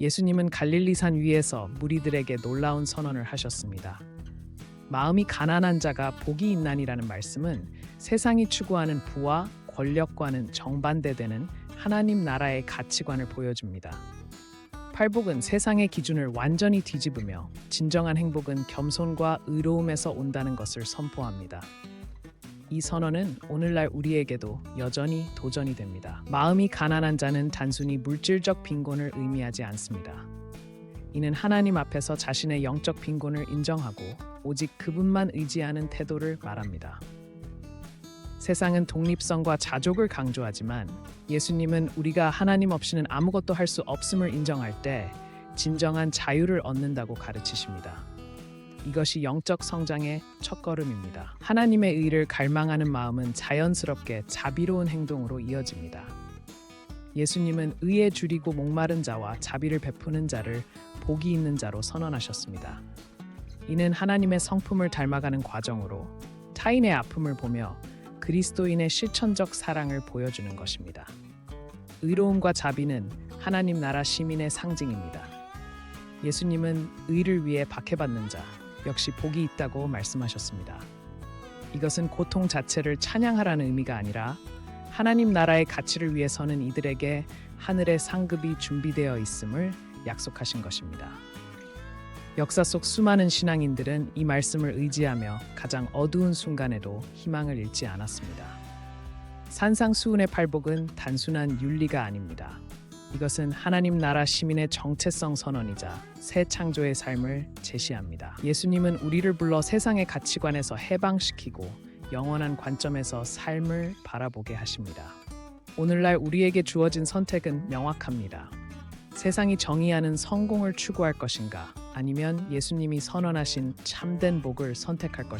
예수님은 갈릴리산 위에서 무리들에게 놀라운 선언을 하셨습니다. 마음이 가난한 자가 복이 있나니라는 말씀은 세상이 추구하는 부와 권력과는 정반대되는 하나님 나라의 가치관을 보여줍니다. 팔복은 세상의 기준을 완전히 뒤집으며 진정한 행복은 겸손과 의로움에서 온다는 것을 선포합니다. 이 선언은 오늘날 우리에게도 여전히 도전이 됩니다. 마음이 가난한 자는 단순히 물질적 빈곤을 의미하지 않습니다. 이는 하나님 앞에서 자신의 영적 빈곤을 인정하고 오직 그분만 의지하는 태도를 말합니다. 세상은 독립성과 자족을 강조하지만 예수님은 우리가 하나님 없이는 아무것도 할 수 없음을 인정할 때 진정한 자유를 얻는다고 가르치십니다. 이것이 영적 성장의 첫걸음입니다. 하나님의 의를 갈망하는 마음은 자연스럽게 자비로운 행동으로 이어집니다. 예수님은 의에 줄이고 목마른 자와 자비를 베푸는 자를 복이 있는 자로 선언하셨습니다. 이는 하나님의 성품을 닮아가는 과정으로 타인의 아픔을 보며 그리스도인의 실천적 사랑을 보여주는 것입니다. 의로움과 자비는 하나님 나라 시민의 상징입니다. 예수님은 의를 위해 박해받는 자 역시 복이 있다고 말씀하셨습니다. 이것은 고통 자체를 찬양하라는 의미가 아니라 하나님 나라의 가치를 위해서는 이들에게 하늘의 상급이 준비되어 있음을 약속하신 것입니다. 역사 속 수많은 신앙인들은 이 말씀을 의지하며 가장 어두운 순간에도 희망을 잃지 않았습니다. 산상수훈의 팔복은 단순한 윤리가 아닙니다. 이것은 하나님 나라 시민의 정체성 선언이자 새 창조의 삶을 제시합니다. 예수님은 우리를 불러 세상의 가치관에서 해방시키고 영원한 관점에서 삶을 바라보게 하십니다. 오늘날 우리에게 주어진 선택은 명확합니다. 세상이 정의하는 성공을 추구할 것인가 아니면 예수님이 선언하신 참된 복을 선택할 것인가